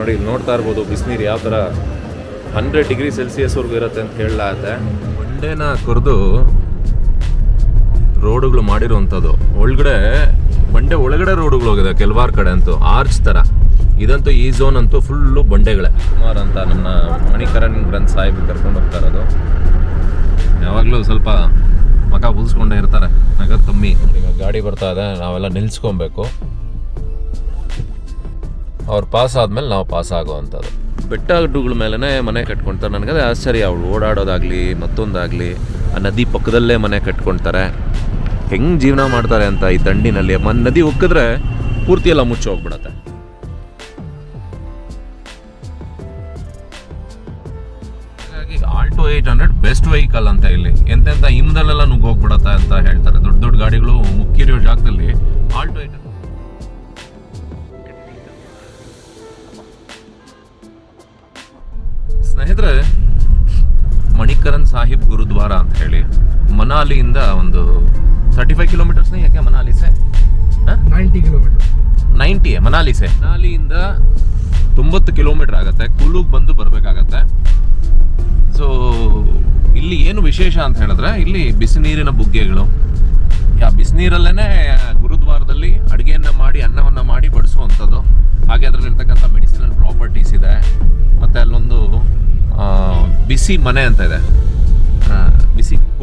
ನೋಡಿ ಇಲ್ಲಿ ನೋಡ್ತಾ ಇರ್ಬೋದು ಬಿಸಿನೀರು ಯಾವ ಥರ ಹಂಡ್ರೆಡ್ ಡಿಗ್ರಿ ಸೆಲ್ಸಿಯಸ್ವರೆಗೂ ಇರುತ್ತೆ ಅಂತ ಹೇಳಲಾಗತ್ತೆ ಮಂಡೇನ ಕೊರೆದು ರೋಡುಗಳು ಮಾಡಿರುವಂಥದ್ದು. ಒಳಗಡೆ ಬಂಡೆ ಒಳಗಡೆ ರೋಡುಗಳು ಹೋಗಿದೆ ಕೆಲವಾರು ಕಡೆ ಅಂತೂ ಆರ್ಚ್ ಥರ. ಇದಂತೂ ಈ ಝೋನ್ ಅಂತೂ ಫುಲ್ಲು ಬಂಡೆಗಳೇ. ಕುಮಾರ್ ಅಂತ ನನ್ನ ಮಣಿಕರಣ್ ಗ್ರಂಥ್ ಸಾಹೇಬ್ ಕರ್ಕೊಂಡು ಹೋಗ್ತಾ ಇರೋದು. ಯಾವಾಗಲೂ ಸ್ವಲ್ಪ ಮಕ ಬೂಸ್ಕೊಂಡೇ ಇರ್ತಾರೆ. ನಗರ ಕಮ್ಮಿ. ಈಗ ಗಾಡಿ ಬರ್ತಾ ಇದೆ ನಾವೆಲ್ಲ ನಿಲ್ಸ್ಕೊಬೇಕು. ಅವ್ರು ಪಾಸ್ ಆದ್ಮೇಲೆ ನಾವು ಪಾಸ್ ಆಗುವಂಥದ್ದು ಬೆಟ್ಟ ಗುಡ್ಡಗಳ ಮೇಲೇ ಮನೆ ಕಟ್ಕೊಳ್ತಾರೆ ನನಗದೇ ಆಶ್ಚರ್ಯ ಅವಳು ಓಡಾಡೋದಾಗಲಿ ಮತ್ತೊಂದಾಗಲಿ ಆ ನದಿ ಪಕ್ಕದಲ್ಲೇ ಮನೆ ಕಟ್ಕೊಳ್ತಾರೆ ಹೆಂಗೆ ಜೀವನ ಮಾಡ್ತಾರೆ ಅಂತ ಈ ದಂಡಿನಲ್ಲಿ. ಮನ್ ನದಿ ಉಕ್ಕಿದ್ರೆ ಪೂರ್ತಿ ಎಲ್ಲ ಮುಚ್ಚಿ ಹೋಗ್ಬಿಡತ್ತೆ. ಹಾಗಾಗಿ Alto eight hundred best vehicle ಅಂತ ಇಲ್ಲಿ. ಎಂತೆಂಥ ಹಿಮದಲ್ಲೆಲ್ಲ ನುಗ್ಗಿ ಹೋಗ್ಬಿಡತ್ತೆ ಅಂತ ಹೇಳ್ತಾರೆ. ದೊಡ್ಡ ದೊಡ್ಡ ಗಾಡಿಗಳು ಮುಕ್ಕಿರೋ ಜಾಗದಲ್ಲಿ ಮನಾಲಿಯಿಂದ ಒಂದು ತರ್ಟಿ ಫೈವ್ ಕಿಲೋಮೀಟರ್ಸ್ ಯಾಕೆ ಮನಾಲಿ ಸೆ? ನೈಂಟಿ ಕಿಲೋಮೀಟರ್ ನೈಂಟಿ ಮನಾಲಿ ಸೆ? ಮನಾಲಿಯಿಂದ ತೊಂಬತ್ತು ಕಿಲೋಮೀಟರ್ ಆಗುತ್ತೆ. ಕುಲುಗ್ ಬಂದು ಬರಬೇಕಾಗತ್ತೆ. ಸೊ ಇಲ್ಲಿ ಏನು ವಿಶೇಷ ಅಂತ ಹೇಳಿದ್ರೆ ಇಲ್ಲಿ ಬಿಸಿನೀರಿನ ಬುಗ್ಗೆಗಳು. ಯಾ ಬಿಸಿನೀರಲ್ಲೇ ಗುರುದ್ವಾರದಲ್ಲಿ ಅಡುಗೆಯನ್ನು ಮಾಡಿ ಅನ್ನವನ್ನು ಮಾಡಿ ಬಡಿಸುವಂಥದ್ದು. ಹಾಗೆ ಅದರಲ್ಲಿರ್ತಕ್ಕಂಥ ಮೆಡಿಸಿನಲ್ ಪ್ರಾಪರ್ಟೀಸ್ ಇದೆ. ಮತ್ತು ಅಲ್ಲೊಂದು ಬಿಸಿ ಮನೆ ಅಂತ ಇದೆ.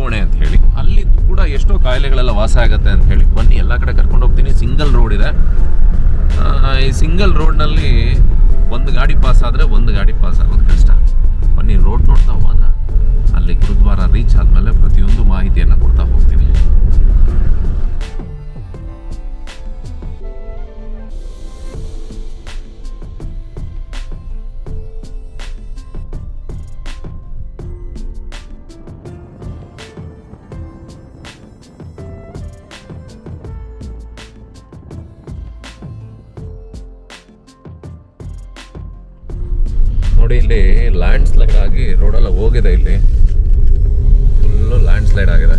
ಕೋಣೆ ಅಂತ ಹೇಳಿ, ಅಲ್ಲಿ ಕೂಡ ಎಷ್ಟೋ ಕಾಯಿಲೆಗಳೆಲ್ಲ ವಾಸ ಆಗುತ್ತೆ ಅಂತ ಹೇಳಿ ಬನ್ನಿ, ಎಲ್ಲ ಕಡೆ ಕರ್ಕೊಂಡು ಹೋಗ್ತೀನಿ. ಸಿಂಗಲ್ ರೋಡ್ ಇದೆ. ಈ ಸಿಂಗಲ್ ರೋಡ್ನಲ್ಲಿ ಒಂದು ಗಾಡಿ ಪಾಸ್ ಆದರೆ ಒಂದು ಗಾಡಿ ಪಾಸ್ ಆಗೋದು ಕಷ್ಟ. ಬನ್ನಿ ರೋಡ್ ನೋಡ್ತಾ ಹೋಗೋಣ. ಅಲ್ಲಿ ಗುರುದ್ವಾರ ರೀಚ್ ಆದಮೇಲೆ ಪ್ರತಿಯೊಂದು ಮಾಹಿತಿಯನ್ನು ನೋಡಿ ಇಲ್ಲಿ ಲ್ಯಾಂಡ್ ಸ್ಲೈಡ್ ಆಗಿ ರೋಡೆಲ್ಲ ಹೋಗಿದೆ ಇಲ್ಲಿ. ಫುಲ್ಲು ಲ್ಯಾಂಡ್ ಸ್ಲೈಡ್ ಆಗಿದೆ.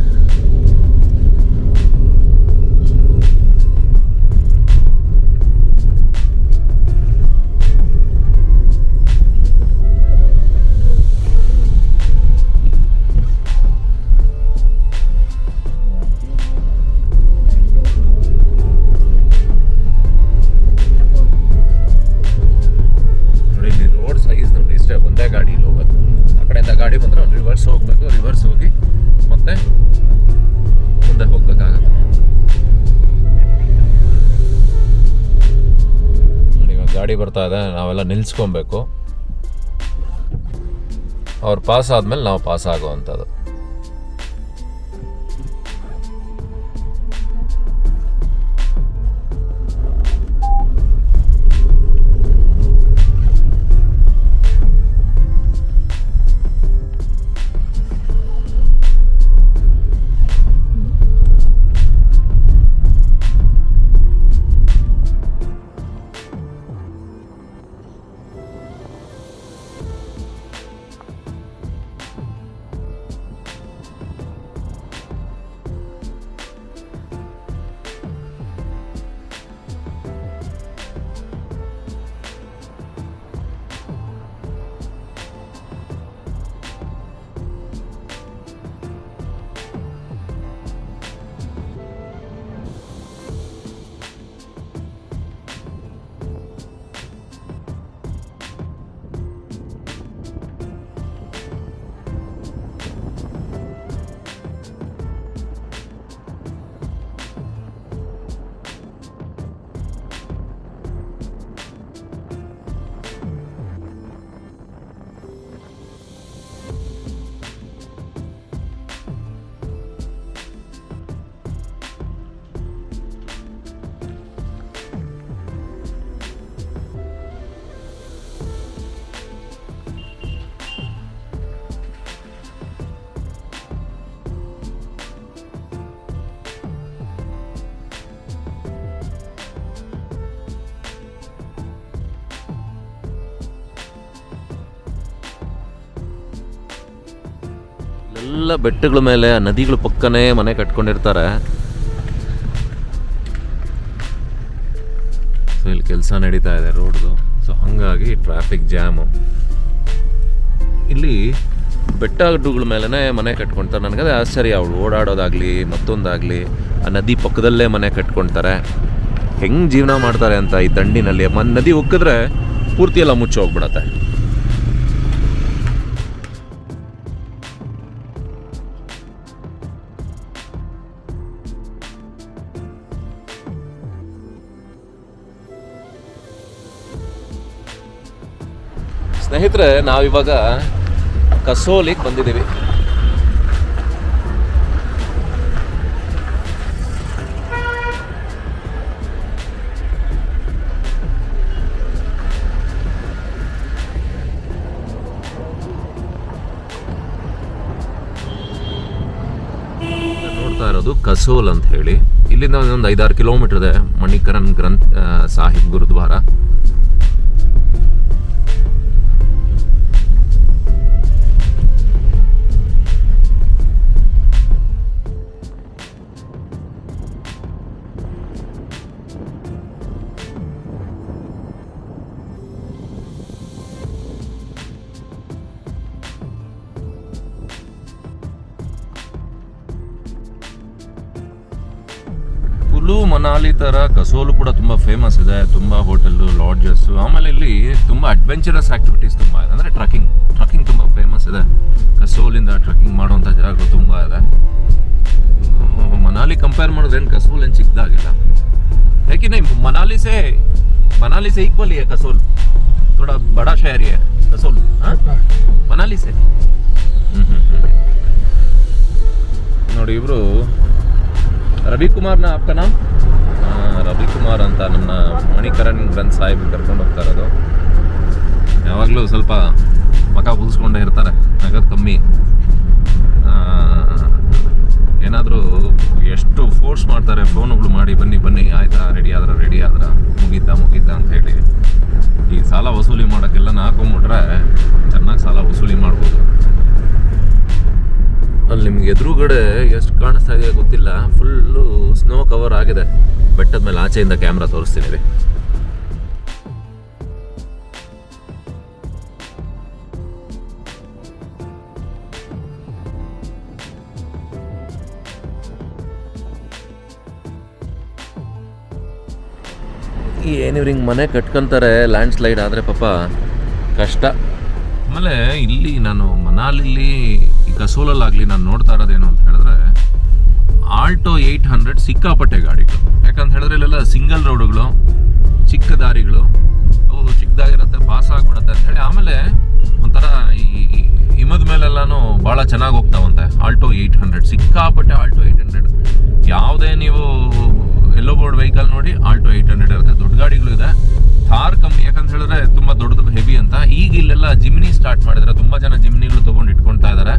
ರಿವರ್ಸ್ ಹೋಗಬೇಕು ರಿವರ್ಸ್ ಹೋಗಿ ಮತ್ತೆ ಮುಂದೆ ಹೋಗಬೇಕಾಗತ್ತೆ. ಇವಾಗ ಗಾಡಿ ಬರ್ತಾ ಇದೆ, ನಾವೆಲ್ಲ ನಿಲ್ಸ್ಕೊಬೇಕು. ಅವ್ರು ಪಾಸ್ ಆದಮೇಲೆ ನಾವು ಪಾಸ್ ಆಗುವಂಥದ್ದು. ಎಲ್ಲ ಬೆಟ್ಟಗಳ ಮೇಲೆ, ಆ ನದಿಗಳ ಪಕ್ಕನೇ ಮನೆ ಕಟ್ಕೊಂಡಿರ್ತಾರೆ. ಸೊ ಇಲ್ಲಿ ಕೆಲಸ ನಡೀತಾ ಇದೆ ರೋಡ್ದು. ಸೊ ಹಾಗಾಗಿ ಟ್ರಾಫಿಕ್ ಜಾಮು ಇಲ್ಲಿ ಬೆಟ್ಟ ಗುಡ್ಡಗಳ ಮೇಲೇ ಮನೆ ಕಟ್ಕೊಳ್ತಾರೆ ನನಗದೇ ಆಶ್ಚರ್ಯ, ಅವಳು ಓಡಾಡೋದಾಗಲಿ, ಮತ್ತೊಂದಾಗಲಿ, ಆ ನದಿ ಪಕ್ಕದಲ್ಲೇ ಮನೆ ಕಟ್ಕೊಳ್ತಾರೆ ಹೆಂಗೆ ಜೀವನ ಮಾಡ್ತಾರೆ ಅಂತ ಈ ದಂಡಿನಲ್ಲಿ. ಮನ್ ನದಿ ಉಕ್ಕಿದ್ರೆ ಪೂರ್ತಿ ಎಲ್ಲ ಮುಚ್ಚಿ ಹೋಗ್ಬಿಡತ್ತೆ ಸ್ನೇಹಿತರೆ ನಾವಿವಾಗ ಕಸೋಲಿಗೆ ಬಂದಿದ್ದೀವಿ. ಇರೋದು ಕಸೋಲ್ ಅಂತ ಹೇಳಿ. ಇಲ್ಲಿಂದ ಒಂದು ಐದಾರು ಕಿಲೋಮೀಟರ್ ಇದೆ ಮಣಿಕರನ್ ಗ್ರಂಥ್ ಸಾಹಿಬ್ ಗುರುದ್ವಾರ. ಮನಾಲಿ ತರ ಕಸೋಲು ಕೂಡ ತುಂಬಾ ಫೇಮಸ್ ಇದೆ ತುಂಬಾ ಹೋಟೆಲ್ ಲಾಡ್ಜಸ್ ಆಮೇಲೆ ಇಲ್ಲಿ ತುಂಬಾ ಅಡ್ವೆಂಚರಸ್ ಆಕ್ಟಿವಿಟೀಸ್ ತುಂಬಾ ಇದೆ ಅಂದ್ರೆ ಟ್ರಕ್ಕಿಂಗ್ ಟ್ರಕ್ಕಿಂಗ್ ತುಂಬಾ ಫೇಮಸ್ ಇದೆ ಕಸೋಲಿಂದ ಟ್ರಕ್ಕಿಂಗ್ ಮಾಡುವಂತ ಜಾಗಗಳು ತುಂಬಾ ಇದೆ ಹ್ಮ್, ಮನಾಲಿ ಕಂಪೇರ್ ಮಾಡಿದ್ರೆ ಏನು ಕಸೋಲ್ ಏನು ಚಿಕ್ಕದಾಗಿಲ್ಲ लेकिन नहीं मनाली से मनाली से इक्वल ही है कसोल थोड़ा बड़ा शहर ही है कसोल हाँ ಮನಾಲಿ ಸೆ ನೋಡಿ ಇವರು ರವಿಕುಮಾರ್ನ ಅಪ್ಪ ನಾಮ್ ರವಿಕುಮಾರ್ ಅಂತ ನನ್ನ ಮಣಿಕರಣ್ ಗ್ರಂಥ್ ಸಾಹೇಬ್ ಕರ್ಕೊಂಡು ಹೋಗ್ತಾ ಇರೋದು. ಯಾವಾಗಲೂ ಸ್ವಲ್ಪ ಮಗ ಉದಿಸ್ಕೊಂಡೇ ಇರ್ತಾರೆ. ನಗದು ಕಮ್ಮಿ. ಏನಾದರೂ ಎಷ್ಟು ಫೋರ್ಸ್ ಮಾಡ್ತಾರೆ ಫೋನುಗಳು ಮಾಡಿ, ಬನ್ನಿ ಬನ್ನಿ, ಆಯ್ತಾ ರೆಡಿ ಆದ್ರೆ ರೆಡಿ ಆದ್ರೆ, ಮುಗಿತಾ ಮುಗಿತಾ ಅಂತ ಹೇಳಿ. ಈ ಸಾಲ ವಸೂಲಿ ಮಾಡೋಕ್ಕೆಲ್ಲ ಹಾಕೊಂಬಿಟ್ರೆ ಚೆನ್ನಾಗಿ ಸಾಲ ವಸೂಲಿ ಮಾಡ್ಬೋದು. ಅಲ್ಲಿ ನಿಮ್ಗೆ ಎದುರುಗಡೆ ಎಷ್ಟು ಕಾಣಿಸ್ತಾ ಇದೆ ಗೊತ್ತಿಲ್ಲ. ಫುಲ್ಲು ಸ್ನೋ ಕವರ್ ಆಗಿದೆ. ಬೆಟ್ಟದ ಮೇಲೆ ಆಚೆಯಿಂದ ಕ್ಯಾಮ್ರಾ ತೋರಿಸ್ತೀನಿ ಏನಿವ್ರು ಹಿಂಗೆ ಮನೆ ಕಟ್ಕೊಂತಾರೆ ಲ್ಯಾಂಡ್ ಸ್ಲೈಡ್ ಆದರೆ ಪಾಪ ಕಷ್ಟ. ಆಮೇಲೆ ಇಲ್ಲಿ ನಾನು ಮನಾಲಿಲಿ ಈ ಕಸೋಲಲ್ಲಾಗಲಿ ನಾನು ನೋಡ್ತಾ ಇರೋದೇನು ಅಂತ ಹೇಳಿದ್ರೆ ಆಲ್ಟೋ ಏಯ್ಟ್ ಹಂಡ್ರೆಡ್ ಸಿಕ್ಕಾಪಟ್ಟೆ ಗಾಡಿಗಳು. ಯಾಕಂತ ಹೇಳಿದ್ರೆ ಇಲ್ಲೆಲ್ಲ ಸಿಂಗಲ್ ರೋಡುಗಳು ಚಿಕ್ಕ ದಾರಿಗಳು ಅವು ಚಿಕ್ಕದಾಗಿರುತ್ತೆ ಪಾಸ್ ಆಗ್ಬಿಡುತ್ತೆ ಅಂತ ಹೇಳಿ ಆಮೇಲೆ ಒಂಥರ ಈ ಹಿಮದ ಮೇಲೆಲ್ಲಾನು ಭಾಳ ಚೆನ್ನಾಗಿ ಹೋಗ್ತಾವಂತೆ. ಆಲ್ಟೋ ಏಯ್ಟ್ ಹಂಡ್ರೆಡ್, ಸಿಕ್ಕಾಪಟ್ಟೆ ಆಲ್ಟೋ ಏಯ್ಟ್ ಹಂಡ್ರೆಡ್. ಯಾವುದೇ ನೀವು ಎಲ್ಲೋ ಬೋರ್ಡ್ ವೆಹಿಕಲ್ ನೋಡಿ ಆಲ್ಟೋ ಏಯ್ಟ್ ಹಂಡ್ರೆಡ್ ಇರುತ್ತೆ. ದೊಡ್ಡ ಗಾಡಿಗಳು ಇದೆ. ಥಾರ್ ಕಂಪ್ನಿ, ಯಾಕಂತ ಹೇಳಿದ್ರೆ ತುಂಬ ದೊಡ್ಡದು, ಹೆವಿ ಅಂತ. ಈಗ ಇಲ್ಲೆಲ್ಲ ಜಿಮ್ನಿ ಸ್ಟಾರ್ಟ್ ಮಾಡಿದ್ರೆ ತುಂಬ ಜನ ಜಿಮ್ನಿಗಳು ತೊಗೊಂಡು ಇಟ್ಕೊಳ್ತಾ ಇದ್ದಾರೆ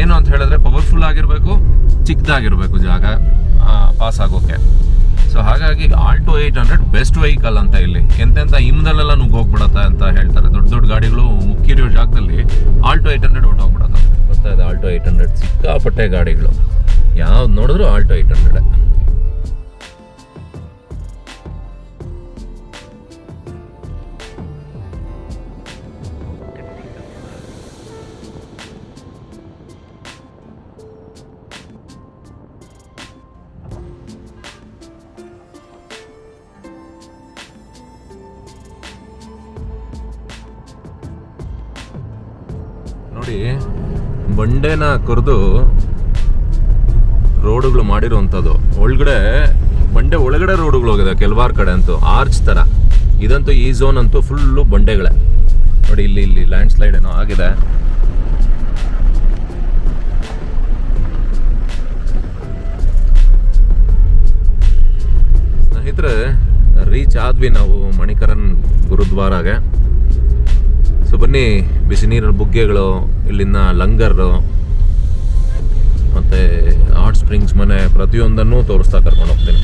ಏನು ಅಂತ ಹೇಳಿದ್ರೆ ಪವರ್ಫುಲ್ ಆಗಿರಬೇಕು, ಚಿಕ್ಕದಾಗಿರಬೇಕು ಜಾಗ ಪಾಸ್ ಆಗೋಕೆ. ಸೊ ಹಾಗಾಗಿ Alto eight hundred best vehicle ಅಂತ ಇಲ್ಲಿ. ಎಂತೆಂತ ಹಿಮದಲ್ಲೆಲ್ಲ ನುಗ್ಗೋಗ್ಬಿಡತ್ತೆ ಅಂತ ಹೇಳ್ತಾರೆ. ದೊಡ್ಡ ದೊಡ್ಡ ಗಾಡಿಗಳು ಮುಕ್ಕಿರೋ ಜಾಗದಲ್ಲಿ ಆಲ್ಟೋ ಏಯ್ಟ್ ಹಂಡ್ರೆಡ್ ಹೊಟ್ಟೋಗ್ಬಿಡತ್ತೆ ಬರ್ತಾ ಇದೆ ಆಲ್ಟೋ ಏಯ್ಟ್ ಹಂಡ್ರೆಡ್ ಸಿಕ್ಕಾಪಟ್ಟೆ ಗಾಡಿಗಳು. ಯಾವ್ದು ನೋಡಿದ್ರು ಆಲ್ಟೋ ಏಯ್ಟ್ ಹಂಡ್ರೆಡ್ ನೋಡಿ, ಬಂಡೆನ ಕೊರೆದು ರೋಡುಗಳು ಮಾಡಿರುವಂಥದ್ದು. ಒಳಗಡೆ, ಬಂಡೆ ಒಳಗಡೆ ರೋಡುಗಳು ಹೋಗಿದೆ, ಕೆಲವಾರು ಕಡೆ ಅಂತೂ, ಆರ್ಚ್ ಥರ. ಇದಂತೂ ಈ ಝೋನ್ ಅಂತೂ ಫುಲ್ಲು ಬಂಡೆಗಳೇ. ನೋಡಿ, ಇಲ್ಲಿ ಇಲ್ಲಿ ಲ್ಯಾಂಡ್ ಸ್ಲೈಡ್ ಏನೋ ಆಗಿದೆ. ಸ್ನೇಹಿತರೆ ರೀಚ್ ಆದ್ವಿ ನಾವು ಮಣಿಕರನ್ ಗುರುದ್ವಾರಾಗೆ. ಸೊ ಬನ್ನಿ, ಬಿಸಿ ನೀರಿನ ಬುಗ್ಗೆಗಳು ಇಲ್ಲಿನ ಲಂಗರು ಮತ್ತು ಹಾಟ್ ಸ್ಪ್ರಿಂಗ್ಸ್ ಮನೆ ಪ್ರತಿಯೊಂದನ್ನು ತೋರಿಸ್ತಾ ಕರ್ಕೊಂಡು ಹೋಗ್ತೀನಿ